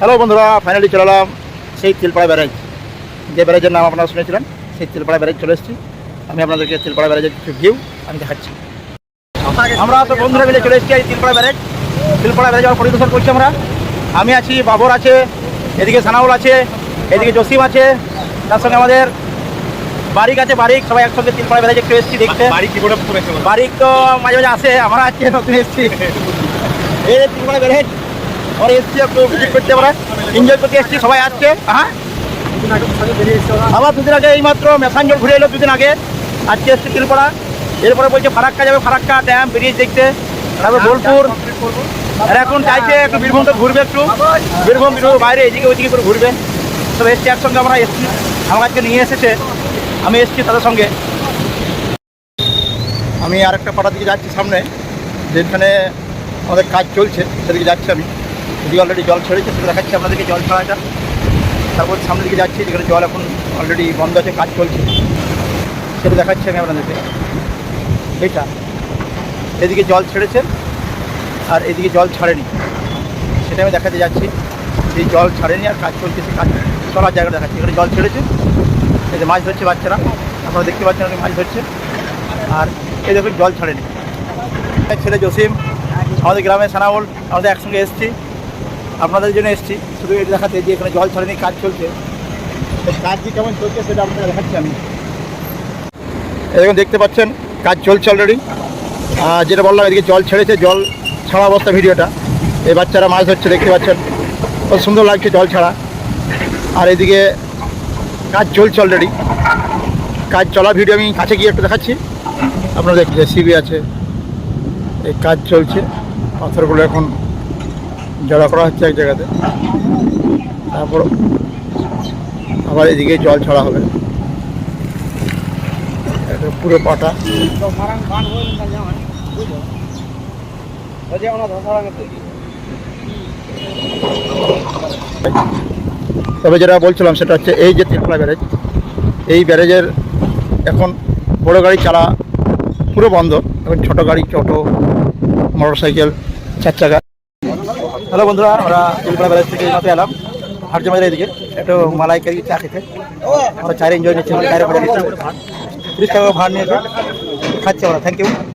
Hello বন্ধুরা finally চলে এলাম সেই তিলপাড়া ব্যারেজ যে ব্যারেজের নাম আপনারা শুনেছিলেন সেই তিলপাড়া ব্যারেজ চলে এসেছি। আমি আপনাদেরকে তিলপাড়া ব্যারেজের কিছু ভিউ আমি দেখাচ্ছি। আমরা তো বন্ধুরা মিলে চলে এসেছি এই তিলপাড়া ব্যারেজ তিলপাড়া ব্যারেজ আমার পরিদর্শন করছি আমরা। আমি আছি বাবর আছে এদিকে সানাউল আছে এদিকে জসিম আছে তার সঙ্গে আমাদের বারিক আছে বারিক সবাই একসঙ্গে তিলপাড়া ব্যারেজ একটু এসেছি দেখতে। বারিক তো মাঝে মাঝে আসে আমরা আজকে নতুন এসেছি। এই যে তিনবেলা আমরা এসেছি ভিজিট করতে আমরা এনজয় করতে এসেছি, সবাই আসছে। হ্যাঁ আবার দুদিন আগে এইমাত্র মেসাঞ্জল ঘুরে এলো দুদিন আগে। আজকে এসছে তিলপাড়া এরপরে বলছে ফারাক্কা যাবে, ফারাক্কা ড্যাম ব্রিজ দেখতে। তারপর বোলপুর। আর এখন চাইছে একটু বীরভূম তো ঘুরবে একটু। বীরভূম বীরভূম বাইরে, এদিকে ওইদিকে করে ঘুরবে। সব এসছি একসঙ্গে আমরা, এসছি। আমার আজকে নিয়ে এসেছে। আমি এসছি তাদের সঙ্গে। আমি আরেকটা পাড়ার দিকে যাচ্ছি সামনে। যেখানে আমাদের কাজ চলছে, সেদিকে যাচ্ছি আমি। এদিকে অলরেডি জল ছেড়েছে, সেটা দেখাচ্ছি আপনাদেরকে জল ছাড়াটা। তারপর সামনের দিকে যাচ্ছি, যেখানে জল এখন অলরেডি বন্ধ আছে, কাজ চলছে। সেটা দেখাচ্ছি আমি আপনাদেরকে। এটা এদিকে জল ছেড়েছে, আর এদিকে জল ছাড়েনি। সেটা আমি দেখাতে যাচ্ছি। এই জল ছাড়েনি আর কাজ চলছে সে কাজ চলার জায়গা দেখাচ্ছি। এখানে জল ছেড়েছে। এই যে মাছ ধরছে বাচ্চারা। আপনারা দেখতে পাচ্ছেন অনেক মাছ ধরছে। আর এই দেখুন জল ছাড়েনি। ছেলে জসিম, আমাদের গ্রামে সানাউল, আমাদের একসঙ্গে এসেছি। আপনাদের জন্য এসেছি। শুধু এটা দেখাতে যে এখানে জল ছাড়েনি কাজ চলছে। কাজ যে কেমন চলছে সেটা আপনারা দেখাচ্ছি আমি। এই দেখুন দেখতে পাচ্ছেন কাজ চলছে অলরেডি যেটা বললাম এদিকে জল ছেড়েছে জল ছাড়া অবস্থা ভিডিওটা। এই বাচ্চারা মাছ ধরছে দেখতে পাচ্ছেন। খুব সুন্দর লাগছে জল ছাড়া। আর এদিকে কাজ চলছে অলরেডি কাজ চলা ভিডিও আমি কাছে গিয়ে একটু দেখাচ্ছি। আপনারা দেখছে সিবি আছে। এই কাজ চলছে। পাথরগুলো এখন জড়া করা হচ্ছে এক জায়গাতে। তারপর আবার এদিকে জল ছড়া হবে। পুরো পাটা। তবে যেটা বলছিলাম সেটা হচ্ছে এই যে তিনতলা ব্যারেজ, এই ব্যারেজের এখন বড় গাড়ি চালা পুরো বন্ধ। এখন ছোট গাড়ি, টোটো মোটর সাইকেল চার চাকা। হ্যালো বন্ধুরা, আমরা তিলপাড়া ব্যারেজ থেকে মাত্র এলাম। হাট মাদের এদিকে। একটু মালাই কারি চা খেতে। আমরা চায়ের এনজয় নিচ্ছি চায়ের ভাড় নিয়েছে। খাচ্ছি আমরা থ্যাংক ইউ